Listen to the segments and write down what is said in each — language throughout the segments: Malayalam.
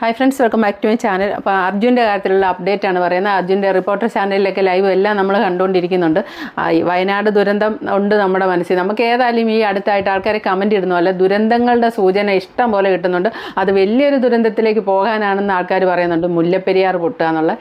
Hi friends welcome back to my channel അപ്പോൾ അർജുന്റെ കാര്യത്തിലുള്ള അപ്ഡേറ്റ് ആണ് പറയുന്നത്. അർജുന്റെ റിപ്പോർട്ടർ ചാനലിലൊക്കെ ലൈവ് എല്ലാം നമ്മൾ കണ്ടുകൊണ്ടിരിക്കുന്നുണ്ട്. വയനാട് ദുരന്തം ഉണ്ട് നമ്മുടെ മനസ്സിൽ. നമുക്ക് ഏതായാലും ഈ അടുത്തായിട്ട് ആൾക്കാർ കമന്റ് ഇടുന്നു. അല്ല ദുരന്തങ്ങളുടെ സൂചന ഇഷ്ടം പോലെ കിട്ടുന്നുണ്ട്. അത് വലിയൊരു ദുരന്തത്തിലേക്ക് പോകാനാണെന്ന് ആൾക്കാർ പറയുന്നുണ്ട്. മുല്ലപ്പെരിയാർ പൊട്ടുക എന്നുള്ള.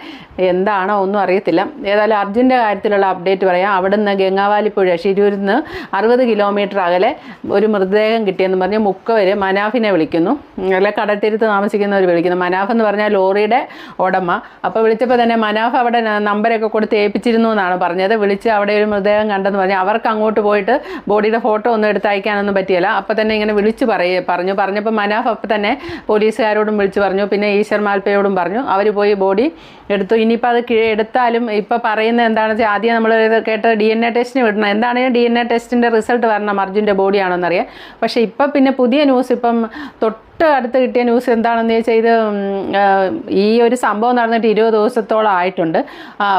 എന്താണോ ഒന്നും അറിയത്തില്ല. ഏതായാലും അർജുന്റെ കാര്യത്തിലുള്ള അപ്ഡേറ്റ് പറയാം. അവിടുന്ന് ഗംഗാവാലിപ്പുഴ ഷിരൂരിൽ നിന്ന് അറുപത് കിലോമീറ്റർ അകലെ ഒരു മൃതദേഹം കിട്ടിയെന്ന് പറഞ്ഞ് മുക്കവർ മനാഫിനെ വിളിക്കുന്നു. അല്ല കടത്തിരുത്ത് താമസിക്കുന്നവർ വിളിക്കുന്നു. മനാഫ് എന്ന് പറഞ്ഞാൽ ലോറിയുടെ ഉടമ. അപ്പോൾ വിളിച്ചപ്പോൾ തന്നെ മനാഫ് അവിടെ നമ്പരൊക്കെ കൊടുത്ത് ഏൽപ്പിച്ചിരുന്നു എന്നാണ് പറഞ്ഞത്. വിളിച്ച് അവിടെ ഒരു മൃതദേഹം കണ്ടെന്ന് പറഞ്ഞു അവർക്ക് അങ്ങോട്ട് പോയിട്ട് ബോഡിയുടെ ഫോട്ടോ ഒന്നും എടുത്ത് അയക്കാനൊന്നും പറ്റിയില്ല. അപ്പോൾ തന്നെ ഇങ്ങനെ വിളിച്ച് പറയ പറഞ്ഞു. പറഞ്ഞപ്പോൾ മനാഫ് അപ്പോൾ തന്നെ പോലീസുകാരോടും വിളിച്ച് പറഞ്ഞു. പിന്നെ ഈശ്വർ മാൽപ്പയോടും പറഞ്ഞു. അവർ പോയി ബോഡി എടുത്തു. ഇനിയിപ്പോൾ അത് എടുത്താലും ഇപ്പോൾ പറയുന്നത് എന്താണെന്ന് വെച്ചാൽ ആദ്യം നമ്മൾ കേട്ട ഡി എൻ എ ടെസ്റ്റിന് വിടണം. എന്താണെങ്കിലും ഡി എൻ എ ടെസ്റ്റിന്റെ റിസൾട്ട് വരണം അർജുന്റെ ബോഡിയാണെന്നറിയാം. പക്ഷേ ഇപ്പം പിന്നെ പുതിയ ന്യൂസ് ഇപ്പം തൊട്ട് അടുത്ത് കിട്ടിയ ന്യൂസ് എന്താണെന്ന് ചോദിച്ചാൽ ഇത് ഈ ഒരു സംഭവം നടന്നിട്ട് ഇരുപത് ദിവസത്തോളം ആയിട്ടുണ്ട്.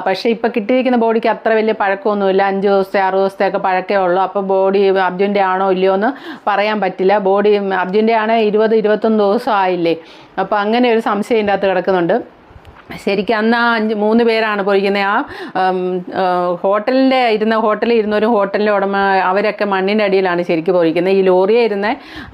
പക്ഷേ ഇപ്പോൾ കിട്ടിയിരിക്കുന്ന ബോഡിക്ക് അത്ര വലിയ പഴക്കമൊന്നുമില്ല. അഞ്ച് ദിവസത്തെ ആറ് ദിവസത്തെ ഒക്കെ പഴക്കേ ഉള്ളൂ. അപ്പോൾ ബോഡി അർജുന്റെ ആണോ ഇല്ലയോ എന്ന് പറയാൻ പറ്റില്ല. ബോഡി അർജുന്റെ ആണ് ഇരുപത് ഇരുപത്തൊന്ന് ദിവസം ആയില്ലേ? അപ്പോൾ അങ്ങനെ ഒരു സംശയം ഇതിന്റെ അകത്ത് കിടക്കുന്നുണ്ട്. ശരിക്കും അന്ന് ആ അഞ്ച് മൂന്ന് പേരാണ് പോയിരിക്കുന്നത്. ആ ഹോട്ടലിന്റെ ഇരുന്ന ഹോട്ടലിൽ ഇരുന്നൊരു ഹോട്ടലിന്റെ ഉടമ അവരൊക്കെ മണ്ണിന്റെ അടിയിലാണ് ശരിക്കും പോയിരിക്കുന്നത്. ഈ ലോറിയെ ഇരുന്ന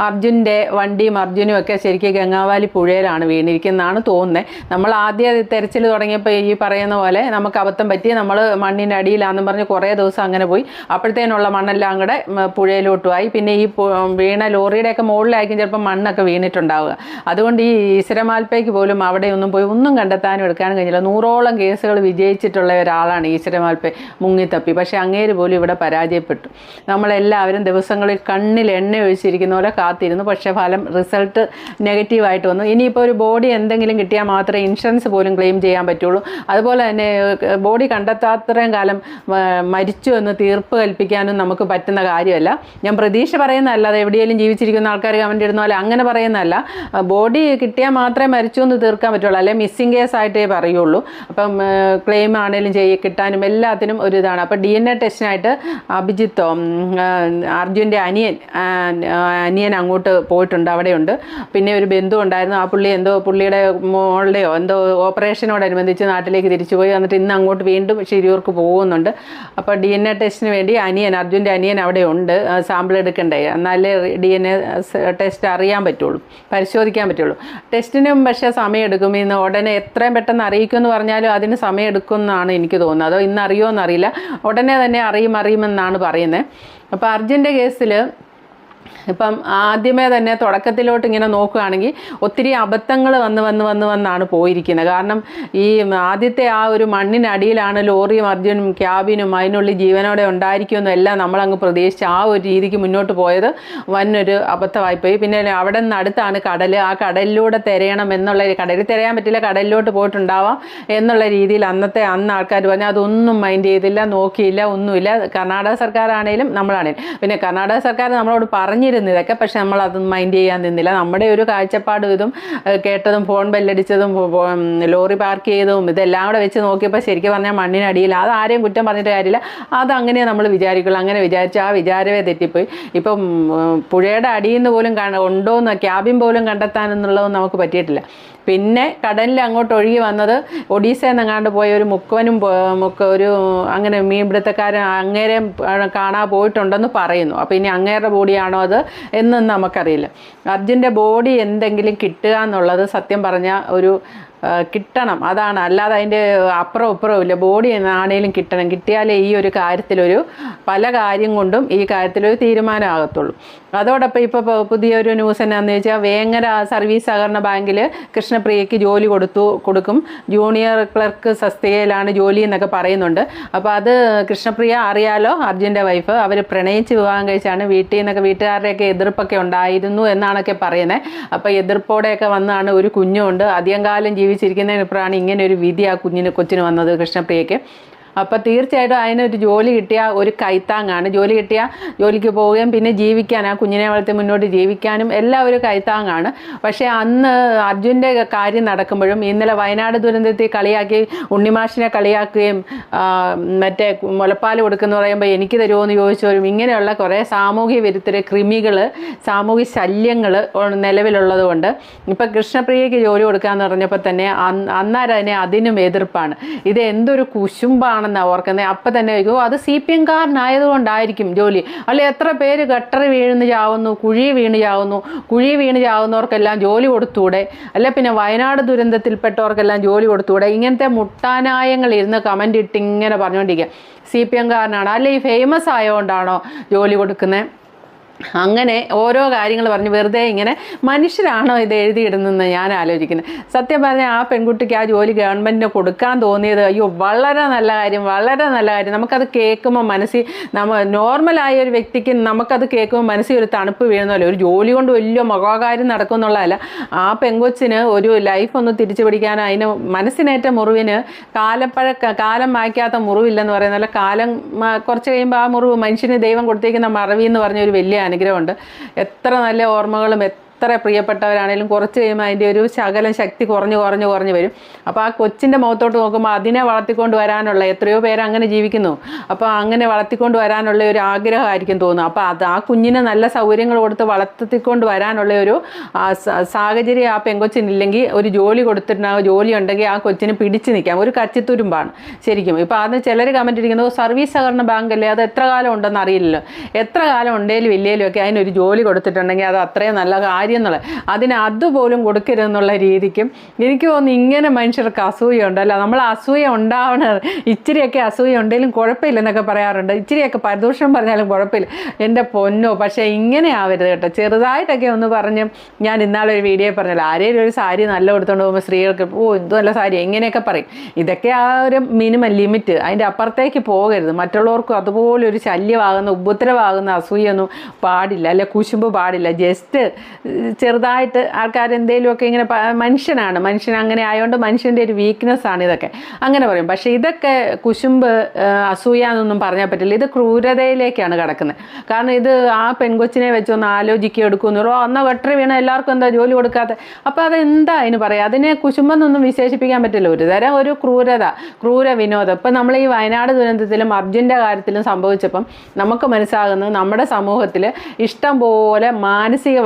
അർജുന്റെ വണ്ടിയും അർജുനും ഒക്കെ ശരിക്കും ഗംഗാവാലി പുഴയിലാണ് വീണിരിക്കുന്നതാണ് തോന്നുന്നത്. നമ്മൾ ആദ്യം തെരച്ചിൽ തുടങ്ങിയപ്പോൾ ഈ പറയുന്ന പോലെ നമുക്ക് അബദ്ധം പറ്റി നമ്മൾ മണ്ണിന്റെ അടിയിലാണെന്ന് പറഞ്ഞ് കുറേ ദിവസം അങ്ങനെ പോയി. അപ്പോഴത്തേനുള്ള മണ്ണെല്ലാം കൂടെ പുഴയിലോട്ട് പുഴയിലോട്ടുമായി പിന്നെ ഈ വീണ ലോറിയുടെയൊക്കെ മുകളിലായിരിക്കും ചിലപ്പോൾ മണ്ണൊക്കെ വീണിട്ടുണ്ടാവുക. അതുകൊണ്ട് ഈ ഈശ്വരമാൽപ്പയ്ക്ക് പോലും അവിടെ ഒന്നും പോയി ഒന്നും കണ്ടെത്താനും എടുക്കാനും കഴിഞ്ഞില്ല. നൂറോളം കേസുകൾ വിജയിച്ചിട്ടുള്ള ഒരാളാണ് ഈശ്വരമാൽപ്പെ മുങ്ങിത്തപ്പി. പക്ഷേ അങ്ങേര് പോലും ഇവിടെ പരാജയപ്പെട്ടു. നമ്മളെല്ലാവരും ദിവസങ്ങളിൽ കണ്ണിൽ എണ്ണ ഒഴിച്ചിരിക്കുന്ന പോലെ കാത്തിരുന്നു. പക്ഷേ ഫലം റിസൾട്ട് നെഗറ്റീവായിട്ട് വന്നു. ഇനിയിപ്പോൾ ഒരു ബോഡി എന്തെങ്കിലും കിട്ടിയാൽ മാത്രമേ ഇൻഷുറൻസ് പോലും ക്ലെയിം ചെയ്യാൻ പറ്റുള്ളൂ. അതുപോലെ തന്നെ ബോഡി കണ്ടെത്താത്രയും കാലം മരിച്ചു എന്ന് തീർപ്പ് കൽപ്പിക്കാനും നമുക്ക് പറ്റുന്ന കാര്യമല്ല. ഞാൻ പ്രതീക്ഷ പറയുന്നതല്ല അത് എവിടെയെങ്കിലും ജീവിച്ചിരിക്കുന്ന ആൾക്കാർ കമന്റ് ഇടുന്ന പോലെ അങ്ങനെ പറയുന്നതല്ല. ബോഡി കിട്ടിയാൽ മാത്രമേ മരിച്ചു എന്ന് തീർക്കാൻ പറ്റുള്ളൂ. അല്ലെങ്കിൽ മിസ്സിംഗ് കേസ് ആയിട്ടേ പറയുള്ളൂ. അപ്പം ക്ലെയിം ആണെങ്കിലും ചെയ്യ കിട്ടാനും എല്ലാത്തിനും ഒരു ഇതാണ്. അപ്പോൾ ഡി എൻ എ ടെസ്റ്റിനായിട്ട് അഭിജിത്തോ അർജുന്റെ അനിയൻ അനിയൻ അങ്ങോട്ട് പോയിട്ടുണ്ട്. അവിടെയുണ്ട്. പിന്നെ ഒരു ബന്ധു ഉണ്ടായിരുന്നു. ആ പുള്ളി എന്തോ പുള്ളിയുടെ മോളുടെയോ എന്തോ ഓപ്പറേഷനോടനുബന്ധിച്ച് നാട്ടിലേക്ക് തിരിച്ചു പോയി എന്നിട്ട് ഇന്ന് അങ്ങോട്ട് വീണ്ടും ശരിയൂർക്ക് പോകുന്നുണ്ട്. അപ്പോൾ ഡി എൻ എ ടെസ്റ്റിന് വേണ്ടി അനിയൻ അർജുന്റെ അനിയൻ അവിടെ ഉണ്ട്. സാമ്പിൾ എടുക്കണ്ടേ? എന്നാലേ ഡി എൻ എ ടെസ്റ്റ് അറിയാൻ പറ്റുള്ളൂ. പരിശോധിക്കാൻ പറ്റുള്ളൂ. ടെസ്റ്റിനും പക്ഷേ സമയം എടുക്കും ഇന്ന് ഉടനെ എത്രയും പെട്ടെന്ന് അറിയിക്കുമെന്ന് പറഞ്ഞാലും അതിന് സമയം എടുക്കുമെന്നാണ് എനിക്ക് തോന്നുന്നത്. അതോ ഇന്ന് അറിയുമോ എന്നറിയില്ല. ഉടനെ തന്നെ അറിയും അറിയുമെന്നാണ് പറയുന്നത്. അപ്പോൾ അർജുന്റെ കേസിൽ ഇപ്പം ആദ്യമേ തന്നെ തുടക്കത്തിലോട്ട് ഇങ്ങനെ നോക്കുകയാണെങ്കിൽ ഒത്തിരി അബദ്ധങ്ങൾ വന്ന് വന്ന് വന്ന് വന്നാണ് പോയിരിക്കുന്നത്. കാരണം ഈ ആദ്യത്തെ ആ ഒരു മണ്ണിനടിയിലാണ് ലോറിയും അർജുനും ക്യാബിനും അതിനുള്ളിൽ ജീവനോടെ ഉണ്ടായിരിക്കുമെന്നും എല്ലാം നമ്മളങ്ങ് പ്രതീക്ഷിച്ച് ആ ഒരു രീതിക്ക് മുന്നോട്ട് പോയത് വന്നൊരു അബദ്ധമായി പോയി. പിന്നെ അവിടെ നിന്ന് അടുത്താണ് കടൽ. ആ കടലിലൂടെ തിരയണം എന്നുള്ള കടലിൽ തിരയാൻ പറ്റില്ല കടലിലോട്ട് പോയിട്ടുണ്ടാവാം എന്നുള്ള രീതിയിൽ അന്നത്തെ അന്ന് ആൾക്കാർ പറഞ്ഞാൽ അതൊന്നും മൈൻഡ് ചെയ്തില്ല നോക്കിയില്ല ഒന്നുമില്ല. കർണാടക സർക്കാരാണേലും നമ്മളാണേലും. പിന്നെ കർണാടക സർക്കാർ നമ്മളോട് പറഞ്ഞിരുന്നു ഇതൊക്കെ പക്ഷെ നമ്മൾ അതൊന്നും മൈൻഡ് ചെയ്യാൻ നിന്നില്ല. നമ്മുടെ ഒരു കാഴ്ചപ്പാടും ഇതും കേട്ടതും ഫോൺ ബെല്ലടിച്ചതും ലോറി പാർക്ക് ചെയ്തതും ഇതെല്ലാം കൂടെ വെച്ച് നോക്കിയപ്പോൾ ശരിക്കും പറഞ്ഞാൽ മണ്ണിനടിയിൽ അത് ആരെയും കുറ്റം പറഞ്ഞിട്ട് കാര്യമില്ല. അത് അങ്ങനെ നമ്മൾ വിചാരിക്കുള്ളൂ. അങ്ങനെ വിചാരിച്ച് ആ വിചാരമേ തെറ്റിപ്പോയി. ഇപ്പം പുഴയുടെ അടിയിൽ നിന്ന് പോലും കാണ ഉണ്ടോയെന്ന് ക്യാബിൻ പോലും കണ്ടെത്താനെന്നുള്ളതൊന്നും നമുക്ക് പറ്റിയിട്ടില്ല. പിന്നെ കടലിൽ അങ്ങോട്ട് ഒഴുകി വന്നത് ഒഡീസയെന്നങ്ങാണ്ട് പോയ ഒരു മുക്കുവനും ഒരു അങ്ങനെ മീൻപിടുത്തക്കാരൻ അങ്ങേരെ കാണാൻ പോയിട്ടുണ്ടെന്ന് പറയുന്നു. അപ്പോൾ ഇനി അങ്ങേരുടെ ബോഡിയാണോ അത് എന്നൊന്നും നമുക്കറിയില്ല. അർജുന്റെ ബോഡി എന്തെങ്കിലും കിട്ടുക എന്നുള്ളത് സത്യം പറഞ്ഞ ഒരു കിട്ടണം. അതാണ്. അല്ലാതെ അതിന്റെ അപ്പുറം ഇപ്പുറവും ഇല്ല. ബോഡി ആണെങ്കിലും കിട്ടണം. കിട്ടിയാലേ ഈ ഒരു കാര്യത്തിലൊരു പല കാര്യം കൊണ്ടും ഈ കാര്യത്തിലൊരു തീരുമാനമാകത്തുള്ളൂ. അതോടൊപ്പം ഇപ്പോൾ പുതിയൊരു ന്യൂസ് എന്നാന്ന് വെച്ചാൽ വേങ്ങര സർവീസ് സഹകരണ ബാങ്കിൽ കൃഷ്ണപ്രിയയ്ക്ക് ജോലി കൊടുത്തു കൊടുക്കും. ജൂനിയർ ക്ലർക്ക് സസ്തികയിലാണ് ജോലി എന്നൊക്കെ പറയുന്നുണ്ട്. അപ്പോൾ അത് കൃഷ്ണപ്രിയ അറിയാലോ? അർജുന്റെ വൈഫ്. അവർ പ്രണയിച്ച് വിവാഹം കഴിച്ചാണ് വീട്ടിൽ നിന്നൊക്കെ വീട്ടുകാരുടെയൊക്കെ എതിർപ്പൊക്കെ ഉണ്ടായിരുന്നു എന്നാണൊക്കെ പറയുന്നത് അപ്പോൾ എതിർപ്പോടെയൊക്കെ വന്നാണ് ഒരു കുഞ്ഞുണ്ട്. അധികം കാലം ജീവിച്ചിരിക്കുന്നതിനിപ്പോഴാണ് ഇങ്ങനെ ഒരു വിധി ആ കുഞ്ഞിന് കൊച്ചിന് വന്നത് കൃഷ്ണപ്രിയയ്ക്ക്. അപ്പോൾ തീർച്ചയായിട്ടും അതിനൊരു ജോലി കിട്ടിയ ഒരു കൈത്താങ്ങാണ്. ജോലി കിട്ടിയ ജോലിക്ക് പോവുകയും പിന്നെ ജീവിക്കാൻ ആ കുഞ്ഞിനെ വളർത്തി മുന്നോട്ട് ജീവിക്കാനും എല്ലാം ഒരു കൈത്താങ്ങാണ്. പക്ഷേ അന്ന് അർജുന്റെ കാര്യം നടക്കുമ്പോഴും ഇന്നലെ വയനാട് ദുരന്തത്തെ കളിയാക്കി ഉണ്ണിമാഷിനെ കളിയാക്കുകയും മറ്റേ മുലപ്പാൽ കൊടുക്കുന്ന പറയുമ്പോൾ എനിക്ക് തരുമോ എന്ന് ചോദിച്ചവരും ഇങ്ങനെയുള്ള കുറേ സാമൂഹ്യ വിരുദ്ധരെ കൃമികൾ സാമൂഹ്യ ശല്യങ്ങൾ നിലവിലുള്ളതുകൊണ്ട് ഇപ്പം കൃഷ്ണപ്രിയയ്ക്ക് ജോലി കൊടുക്കാന്ന് പറഞ്ഞപ്പോൾ തന്നെ അന്ന് അന്നേരം തന്നെ അതിനും എതിർപ്പാണ്. ഇത് എന്തൊരു കുശുമ്പാണെന്ന് ഓർക്കുന്നത് അപ്പം തന്നെ ചോദിക്കും, അത് സി പി എംകാരനായതുകൊണ്ടായിരിക്കും ജോലി. അല്ലെ എത്ര പേര് ഗട്ടറി വീണ് ചാവുന്നു കുഴി വീണ് ചാവുന്നു കുഴി വീണ് ചാവുന്നവർക്കെല്ലാം ജോലി കൊടുത്തൂടെ? അല്ലെ പിന്നെ വയനാട് ദുരന്തത്തിൽപ്പെട്ടവർക്കെല്ലാം ജോലി കൊടുത്തൂടെ? ഇങ്ങനത്തെ മുട്ടാനായങ്ങൾ ഇരുന്ന് കമന്റ് ഇട്ട് ഇങ്ങനെ പറഞ്ഞുകൊണ്ടിരിക്കുക സി പി എംകാരനാണ് അല്ലെ ഈ ഫേമസ് ആയതുകൊണ്ടാണോ ജോലി കൊടുക്കുന്നത് അങ്ങനെ ഓരോ കാര്യങ്ങൾ പറഞ്ഞ് വെറുതെ ഇങ്ങനെ മനുഷ്യരാണോ ഇത് എഴുതിയിടുന്നതെന്ന് ഞാൻ ആലോചിക്കുന്നത് സത്യം പറഞ്ഞാൽ ആ പെൺകുട്ടിക്ക് ആ ജോലി ഗവൺമെന്റിന് കൊടുക്കാൻ തോന്നിയത് അയ്യോ വളരെ നല്ല കാര്യം വളരെ നല്ല കാര്യം. നമുക്കത് കേൾക്കുമ്പോൾ മനസ്സിൽ നമ്മ നോർമലായ ഒരു വ്യക്തിക്ക് നമുക്കത് കേൾക്കുമ്പോൾ മനസ്സിൽ ഒരു തണുപ്പ് വീഴുന്നല്ലോ ഒരു ജോലി കൊണ്ട് വലിയ മഹാകാര്യം നടക്കും എന്നുള്ളതല്ല ആ പെങ്കൊച്ചിന് ഒരു ലൈഫ് ഒന്ന് തിരിച്ചു പിടിക്കാൻ അതിന് മനസ്സിനേറ്റ മുറിവിന് കാലപ്പഴ കാലം മായ്ക്കാത്ത മുറിവില്ലെന്ന് പറയുന്ന കാലം കുറച്ച് കഴിയുമ്പോൾ ആ മുറിവ് മനുഷ്യന് ദൈവം കൊടുത്തേക്കുന്ന മറവി എന്ന് പറഞ്ഞ ഒരു വലിയ അനുഗ്രഹമുണ്ട്. എത്ര നല്ല ഓർമ്മകളും എത്ര പ്രിയപ്പെട്ടവരാണേലും കുറച്ച് കഴിയുമ്പോൾ അതിന്റെ ഒരു ശകലം ശക്തി കുറഞ്ഞു കുറഞ്ഞു കുറഞ്ഞു വരും. അപ്പോൾ ആ കൊച്ചിന്റെ മുഖത്തോട്ട് നോക്കുമ്പോൾ അതിനെ വളർത്തിക്കൊണ്ട് വരാനുള്ള എത്രയോ പേര് അങ്ങനെ ജീവിക്കുന്നു. അപ്പോൾ അങ്ങനെ വളർത്തിക്കൊണ്ട് വരാനുള്ള ഒരു ആഗ്രഹമായിരിക്കും തോന്നുന്നു. അപ്പോൾ അത് ആ കുഞ്ഞിനെ നല്ല സൗകര്യങ്ങൾ കൊടുത്ത് വളർത്തിക്കൊണ്ട് വരാനുള്ള ഒരു ആ, സാഹചര്യം ആ പെങ്കൊച്ചിനില്ലെങ്കിൽ ഒരു ജോലി കൊടുത്തിട്ടുണ്ടാകും ആ ജോലി ഉണ്ടെങ്കിൽ ആ കൊച്ചിന് പിടിച്ചു നിൽക്കാം. ഒരു കച്ചിത്തുരുമ്പാണ് ശരിക്കും. ഇപ്പോൾ അത് ചിലർ കമന്റ് ഇരിക്കുന്നത് സർവീസ് സഹകരണ ബാങ്ക് അല്ലേ? അത് എത്ര കാലം ഉണ്ടെന്ന് അറിയില്ലല്ലോ. എത്ര കാലം ഉണ്ടെങ്കിലും ഇല്ലേലും ഒക്കെ അതിനൊരു ജോലി കൊടുത്തിട്ടുണ്ടെങ്കിൽ അത് അത്രയും നല്ല കാര്യം എന്നുള്ളത് അതിന് അതുപോലും കൊടുക്കരുതെന്നുള്ള രീതിക്കും എനിക്ക് തോന്നുന്നു ഇങ്ങനെ മനുഷ്യർക്ക് അസൂയ അല്ല നമ്മൾ അസൂയ ഉണ്ടാവണത് ഇച്ചിരിയൊക്കെ അസൂയ ഉണ്ടെങ്കിലും കുഴപ്പമില്ലെന്നൊക്കെ പറയാറുണ്ട്. ഇച്ചിരിയൊക്കെ പരദൂഷണം പറഞ്ഞാലും കുഴപ്പമില്ല. എന്റെ പൊന്നോ പക്ഷേ ഇങ്ങനെ ആവരുത് കേട്ടോ. ചെറുതായിട്ടൊക്കെ ഒന്ന് പറഞ്ഞ് ഞാൻ ഇന്നാളൊരു വീഡിയോ പറഞ്ഞല്ലോ. ആരെങ്കിലും ഒരു സാരി നല്ല കൊടുത്തുകൊണ്ട് പോകുമ്പോൾ സ്ത്രീകൾക്ക് ഓ എന്തോ നല്ല സാരി എങ്ങനെയൊക്കെ പറയും. ഇതൊക്കെ ആ ഒരു മിനിമം ലിമിറ്റ് അതിന്റെ അപ്പുറത്തേക്ക് പോകരുത്. മറ്റുള്ളവർക്കും അതുപോലെ ഒരു ശല്യമാകുന്ന ഉപദ്രവമാകുന്ന അസൂയൊന്നും പാടില്ല. അല്ലെ കുശുമ്പ് പാടില്ല. ജസ്റ്റ് ചെറുതായിട്ട് ആൾക്കാർ എന്തെങ്കിലുമൊക്കെ ഇങ്ങനെ മനുഷ്യനാണ് മനുഷ്യൻ അങ്ങനെ ആയതുകൊണ്ട് മനുഷ്യന്റെ ഒരു വീക്ക്നെസ് ആണ് ഇതൊക്കെ. അങ്ങനെ പറയും. പക്ഷേ ഇതൊക്കെ കുശുമ്പ് അസൂയ എന്നൊന്നും പറഞ്ഞാൽ പറ്റില്ല. ഇത് ക്രൂരതയിലേക്കാണ് കിടക്കുന്നത്. കാരണം ഇത് ആ പെൺകൊച്ചിനെ വെച്ചൊന്ന് ആലോചിക്കുക എടുക്കുമെന്ന് ഓ അന്ന വെട്ടറി വീണ എല്ലാവർക്കും എന്താ ജോലി കൊടുക്കാത്ത? അപ്പോൾ അതെന്താ അതിന് പറയാം? അതിനെ കുശുമ്പെന്നൊന്നും വിശേഷിപ്പിക്കാൻ പറ്റില്ല. ഒരു തരം ഒരു ക്രൂരത ക്രൂര വിനോദം. ഇപ്പം നമ്മൾ ഈ വയനാട് ദുരന്തത്തിലും അർജുന്റെ കാര്യത്തിലും സംഭവിച്ചപ്പം നമുക്ക് മനസ്സിലാകുന്നത് നമ്മുടെ സമൂഹത്തിൽ ഇഷ്ടം പോലെ മാനസിക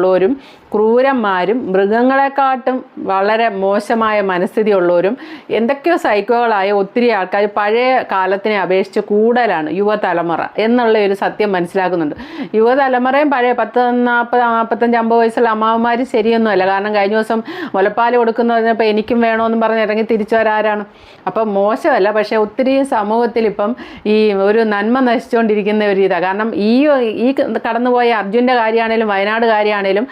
വൈകല്യമുള്ളവരും ക്രൂരന്മാരും മൃഗങ്ങളെക്കാട്ടും വളരെ മോശമായ മനസ്ഥിതി ഉള്ളവരും എന്തൊക്കെയോ സൈക്കോകളായ ഒത്തിരി ആൾക്കാർ പഴയ കാലത്തിനെ അപേക്ഷിച്ച് കൂടുതലാണ് യുവതലമുറ എന്നുള്ള ഒരു സത്യം മനസ്സിലാക്കുന്നുണ്ട്. യുവതലമുറയും പഴയ പത്ത് നാൽപ്പത് നാൽപ്പത്തഞ്ച് അമ്പത് വയസ്സുള്ള അമ്മാവന്മാർ ശരിയൊന്നുമല്ല. കാരണം കഴിഞ്ഞ ദിവസം മുലപ്പാൽ കൊടുക്കുന്ന പറഞ്ഞപ്പോൾ എനിക്കും വേണമെന്ന് പറഞ്ഞ് ഇറങ്ങി തിരിച്ചു വരാരാണ് അപ്പം മോശമല്ല പക്ഷേ ഒത്തിരി സമൂഹത്തിൽ ഇപ്പം ഈ ഒരു നന്മ നശിച്ചുകൊണ്ടിരിക്കുന്ന ഒരു ഇതാണ് കാരണം ഈ ഈ കടന്നുപോയ അർജുന്റെ കാര്യമാണേലും വയനാട് കാര്യമാണേലും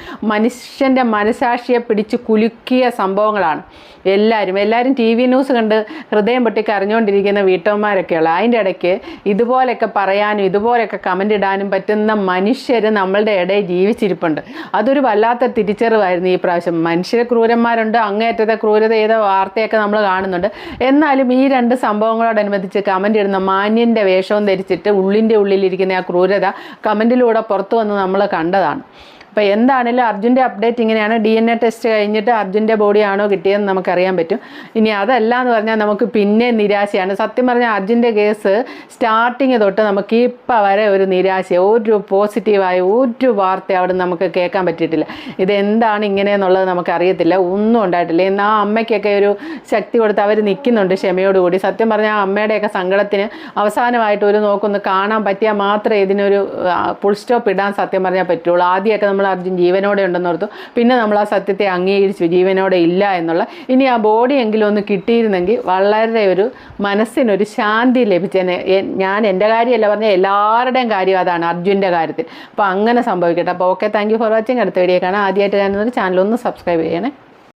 മനുഷ്യന്റെ മനസാക്ഷിയെ പിടിച്ച് കുലുക്കിയ സംഭവങ്ങളാണ്. എല്ലാവരും എല്ലാവരും ടി വി ന്യൂസ് കണ്ട് ഹൃദയം പൊട്ടി കരഞ്ഞുകൊണ്ടിരിക്കുന്ന വീട്ടമ്മമാരൊക്കെയുള്ള. അതിന്റെ ഇടയ്ക്ക് ഇതുപോലെയൊക്കെ പറയാനും ഇതുപോലെയൊക്കെ കമന്റ് ഇടാനും പറ്റുന്ന മനുഷ്യർ നമ്മളുടെ ഇടയിൽ ജീവിച്ചിരിപ്പുണ്ട്. അതൊരു വല്ലാത്ത തിരിച്ചറിവായിരുന്നു ഈ പ്രാവശ്യം. മനുഷ്യരെ ക്രൂരന്മാരുണ്ട് അങ്ങേറ്റത്തെ ക്രൂരത ചെയ്ത വാർത്തയൊക്കെ നമ്മൾ കാണുന്നുണ്ട്. എന്നാലും ഈ രണ്ട് സംഭവങ്ങളോടനുബന്ധിച്ച് കമന്റ് ഇടുന്ന മാന്യന്റെ വേഷവും ധരിച്ചിട്ട് ഉള്ളിന്റെ ഉള്ളിലിരിക്കുന്ന ആ ക്രൂരത കമന്റിലൂടെ പുറത്തു വന്ന് നമ്മൾ കണ്ടതാണ്. അപ്പോൾ എന്താണെങ്കിലും അർജുന്റെ അപ്ഡേറ്റ് ഇങ്ങനെയാണ്. ഡി എൻ എ ടെസ്റ്റ് കഴിഞ്ഞിട്ട് അർജുന്റെ ബോഡിയാണോ കിട്ടിയതെന്ന് നമുക്കറിയാൻ പറ്റും. ഇനി അതല്ല എന്ന് പറഞ്ഞാൽ നമുക്ക് പിന്നെ നിരാശയാണ്. സത്യം പറഞ്ഞാൽ അർജുന്റെ കേസ് സ്റ്റാർട്ടിങ് തൊട്ട് നമുക്ക് ഇപ്പം വരെ ഒരു നിരാശ ഒരു പോസിറ്റീവായ ഒരു വാർത്ത അവിടെ നമുക്ക് കേൾക്കാൻ പറ്റിയിട്ടില്ല. ഇതെന്താണ് ഇങ്ങനെയെന്നുള്ളത് നമുക്കറിയത്തില്ല. ഒന്നും ഉണ്ടായിട്ടില്ല. എന്നാൽ ആ അമ്മയ്ക്കൊക്കെ ഒരു ശക്തി കൊടുത്ത് അവർ നിൽക്കുന്നുണ്ട് ക്ഷമയോടുകൂടി. സത്യം പറഞ്ഞാൽ ആ അമ്മയുടെയൊക്കെ സങ്കടത്തിന് അവസാനമായിട്ട് ഒരു നോക്കൊന്ന് കാണാൻ പറ്റിയാൽ മാത്രമേ ഇതിനൊരു ഫുൾ സ്റ്റോപ്പ് ഇടാൻ സത്യം പറഞ്ഞാൽ പറ്റുള്ളൂ. ആദ്യമൊക്കെ നമ്മൾ അർജുൻ ജീവനോടെ ഉണ്ടെന്ന് ഓർത്തു. പിന്നെ നമ്മൾ ആ സത്യത്തെ അംഗീകരിച്ചു. ജീവനോടെ ഇല്ല എന്നുള്ള. ഇനി ആ ബോഡി എങ്കിലും ഒന്ന് കിട്ടിയിരുന്നെങ്കിൽ വളരെ ഒരു മനസ്സിനൊരു ശാന്തി ലഭിച്ചേനെ ഞാൻ എന്റെ കാര്യമല്ല പറഞ്ഞാൽ എല്ലാവരുടെയും കാര്യം അതാണ് അർജുന്റെ കാര്യത്തിൽ. അപ്പോൾ അങ്ങനെ സംഭവിക്കട്ടെ. അപ്പോൾ okay thank you for watching അടുത്ത വീഡിയോ കാണാം. ആദ്യമായിട്ട് കാണുന്നൊരു ചാനൽ ഒന്ന് സബ്സ്ക്രൈബ് ചെയ്യണേ.